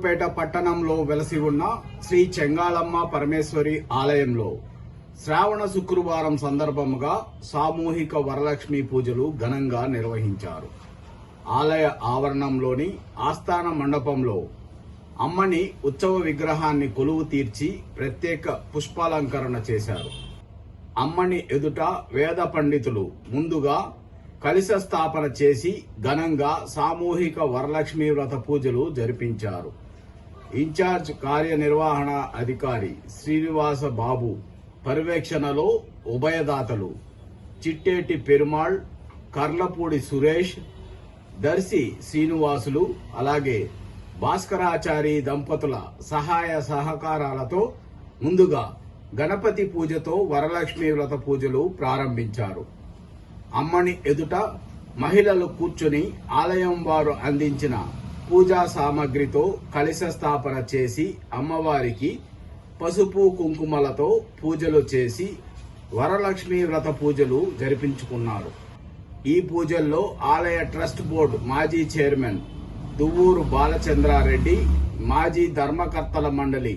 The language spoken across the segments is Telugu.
సూలూరుపేట పట్టణంలో వెలసి ఉన్న శ్రీ చెంగాళమ్మ పరమేశ్వరి ఆలయంలో శ్రావణ శుక్రవారం సందర్భముగా సామూహిక వరలక్ష్మి పూజలు ఘనంగా నిర్వహించారు. ఆలయ ఆవరణంలోని ఆస్థాన మండపంలో అమ్మని ఉత్సవ విగ్రహాన్ని కొలువు తీర్చి ప్రత్యేక పుష్పాలంకరణ చేశారు. అమ్మని ఎదుట వేద పండితులు ముందుగా కలిశ స్థాపన చేసి ఘనంగా సామూహిక వరలక్ష్మీ వ్రత పూజలు జరిపించారు. ఇన్ఛార్జ్ కార్యనిర్వహణ అధికారి శ్రీనివాస బాబు పర్యవేక్షణలో ఉభయదాతలు చిట్టేటి పెరుమాళ్ కర్లపూడి సురేష్ దర్శి శ్రీనివాసులు అలాగే భాస్కరాచారి దంపతుల సహాయ సహకారాలతో ముందుగా గణపతి పూజతో వరలక్ష్మి వ్రత పూజలు ప్రారంభించారు. అమ్మని ఎదుట మహిళలు కూర్చుని ఆలయం వారు అందించిన పూజా సామాగ్రితో కలశ స్థాపన చేసి అమ్మవారికి పసుపు కుంకుమలతో పూజలు చేసి వరలక్ష్మి వ్రత పూజలు జరిపించుకున్నారు. ఈ పూజల్లో ఆలయ ట్రస్ట్ బోర్డు మాజీ చైర్మన్ దువ్వూరు బాలచంద్రారెడ్డి మాజీ ధర్మకర్తల మండలి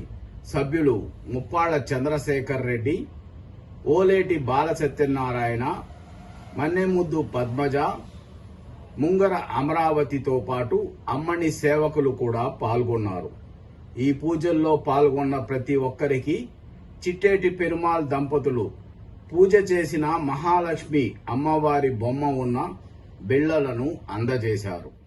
సభ్యులు ముప్పాళ్ళ చంద్రశేఖర్ రెడ్డి ఓలేటి బాలసత్యనారాయణ మన్నెముద్దు పద్మజ ముంగర అమరావతితో పాటు అమ్మని సేవకులు కూడా పాల్గొన్నారు. ఈ పూజల్లో పాల్గొన్న ప్రతి ఒక్కరికి చిట్టేటి పెరుమాల్ దంపతులు పూజ చేసిన మహాలక్ష్మి అమ్మవారి బొమ్మ ఉన్న బిళ్ళలను అందజేశారు.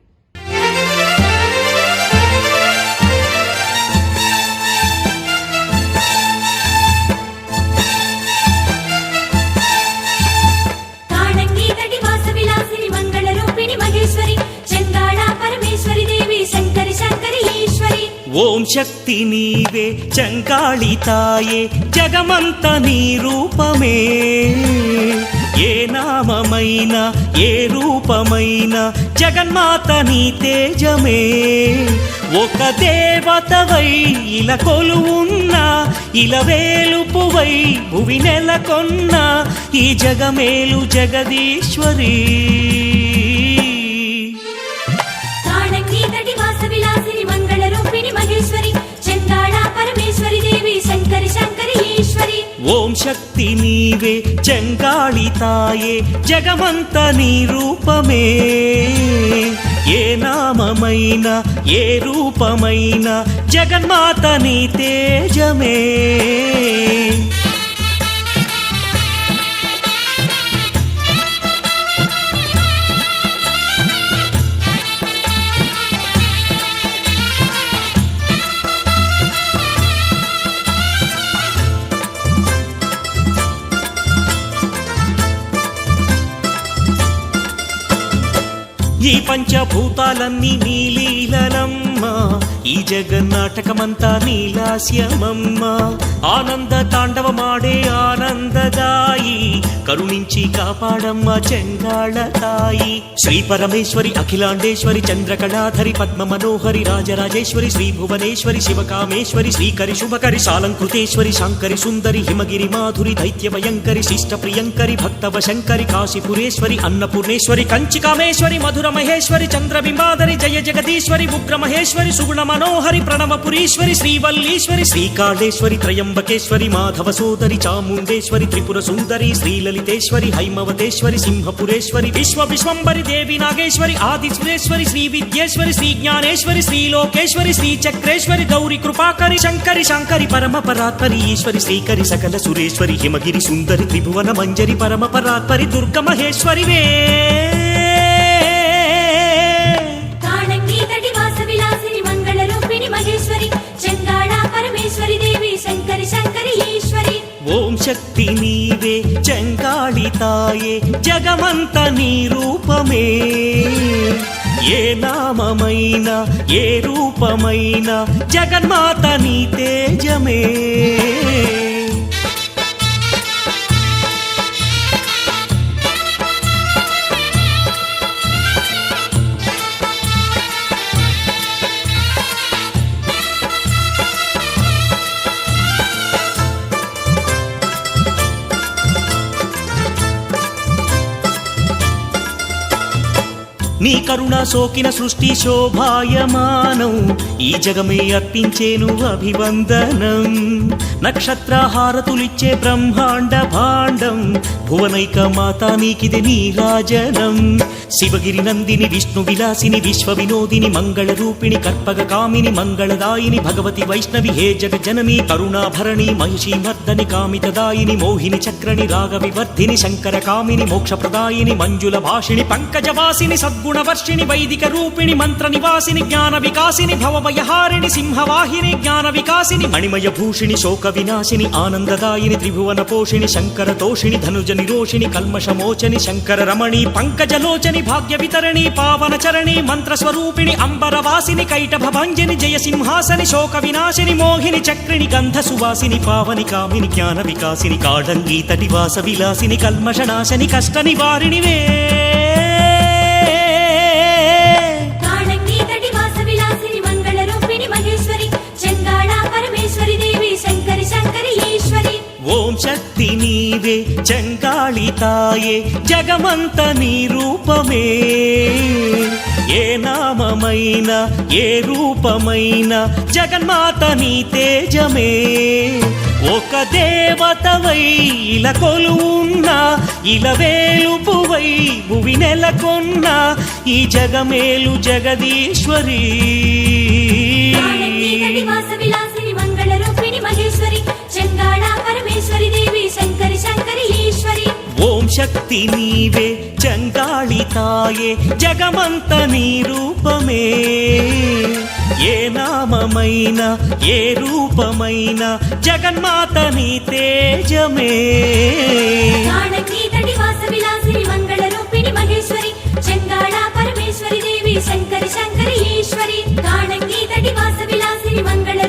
ఓం శక్తి నీవే చంకాళి తాయే జగమంత నీ రూపమే. ఏ నామమైనా ఏ రూపమైనా జగన్మాత నీ తేజమే. ఒక దేవతవై ఇలా కొలువున్నా ఇలా వేలుపువై భువి నెలకొన్న ఈ జగమేలు జగదీశ్వరీ. శక్తి నీవే చెంగాళి తాయే జగమంత నీ రూపమే. ఏ నామమైనా ఏ రూపమైనా జగన్మాత నీ తేజమే. ఈ పంచభూతాలన్నీ నీలీలనమ్మ ఈ జగన్నాటకమంతా నీలాస్యమమ్మా. ఆనంద తాండవమాడే ఆనందదాయి. కరుణించి కాపాడమ్మ చెంగాళ తాయి. శ్రీ పరమేశ్వరి అఖిలాండేశ్వరి చంద్రకళాధరి పద్మ మనోహరి రాజరాజేశ్వరి శ్రీ భువనేశ్వరి శివకామేశ్వరి శ్రీకరి శుభకరి సాలంకృతేశ్వరి శాంకరి సుందరి హిమగిరి మాధురి దైత్యవయంకరి శిష్ట ప్రియంకరి భక్తవ శంకరి కాశీపురేశ్వరి అన్నపూర్ణేశ్వరి కంచికామేశ్వరి మధుర మహేశ్వరి చంద్రబింబాదరి జయ జగదీశ్వరి ఉగ్ర మహేశ్వరి సుగుణ మనోహరి ప్రణవపురీశ్వరి శ్రీవల్లీశ్వరి శ్రీకాళేశ్వరి త్రయంబకేశ్వరి మాధవ సోదరి చాముండేశ్వరి త్రిపుర సుందరి శ్రీలలితేశ్వరి హైమవతేశ్వరి సింహపురేశ్వరి విశ్వ విశ్వంబరి దేవి నాగేశ్వరి ఆది సురేశ్వరి శ్రీ విద్యేశ్వరి శ్రీ జ్ఞానేశ్వరి శ్రీ లోకేశ్వరి శ్రీ చక్రేశ్వరి గౌరి కృపాకరి శంకరి శంకరి పరమ పరాత్పరి ఈశ్వరి శ్రీకరి సకల సురేశ్వరి హిమగిరి సుందరి త్రిభువన మంజరి పరమ పరాత్పరి దుర్గ మహేశ్వరి వే శక్తి నీవే చెంగాళి తాయే జగమంత నీ రూపమే. ఏ నామమైనా ఏ రూపమైనా జగన్మాత నీ తేజమే. నీ కరుణ సోకిన సృష్టి శోభాయమానం. ఈ జగమే అర్పించేను అభివందనం. నక్షత్ర హారతులిచ్చే బ్రహ్మాండ భాండం. భువనైక మాత నీకిది నీరాజనం శివగిరి నందిని విష్ణు విలాసిని విశ్వ వినోదిని మంగళ రూపిణి కర్పగ కామిని మంగళదాయిని భగవతి వైష్ణవి హే జగ జనని కరుణాభరణి మహిషి మర్దని కామితదాయిని మోహిని చక్రణి రాగ వివర్ధిని శంకర కామిని మోక్షప్రదాయిని మంజుల భాషిణి పంకజవాసిని సద్గుణవర్షిణి వైదిక రూపిణి మంత్ర నివాసిని జ్ఞాన వికాసిని భవభయహారిణి సింహవాహిని జ్ఞాన వికాసిని మణిమయ భూషిణి శోక వినాశిని ఆనందదాయిని త్రిభువన పోషిణి శంకర తోషిణి ధనుజ నిరోషిణి కల్మషమోచని శంకర రమణి పంకజలోచని భాగ్య వితరణి పావన చరణి మంత్ర స్వరూపిణి అంబరవాసిని కైటభ భంజని జయ సింహాసని శోక వినాశిని మోహిని చక్రిణి గంధ సువాసిని పావని కామిని జ్ఞాన వికాసిని కాడంగీ తటి వాస విలాసిని కల్మషనాశని కష్ట నివారిణివే తాయే జగమంత నీ రూపమే. ఏ నామమైన ఏ రూపమైన జగన్మాత నీ తేజమే. ఒక దేవతవై ఇలా కొలువున్నా ఇలా వేలుపువై భువి నెలకొన్నా ఈ జగమేలు జగదీశ్వరి. విలాసిని మంగళ రూపిణి మహేశ్వరి చెంగాళ పరమేశ్వరి దేవి శంకరి. శక్తి నీవే చంగాళి తాయే జగమంత నీ రూపమే. ఏ నామమైన ఏ రూపమైన జగన్మాత నీ తేజమే. శంకరి శంకరి ఈశ్వరి. గాణంగీ తటి వాస విలాసిని మంగళ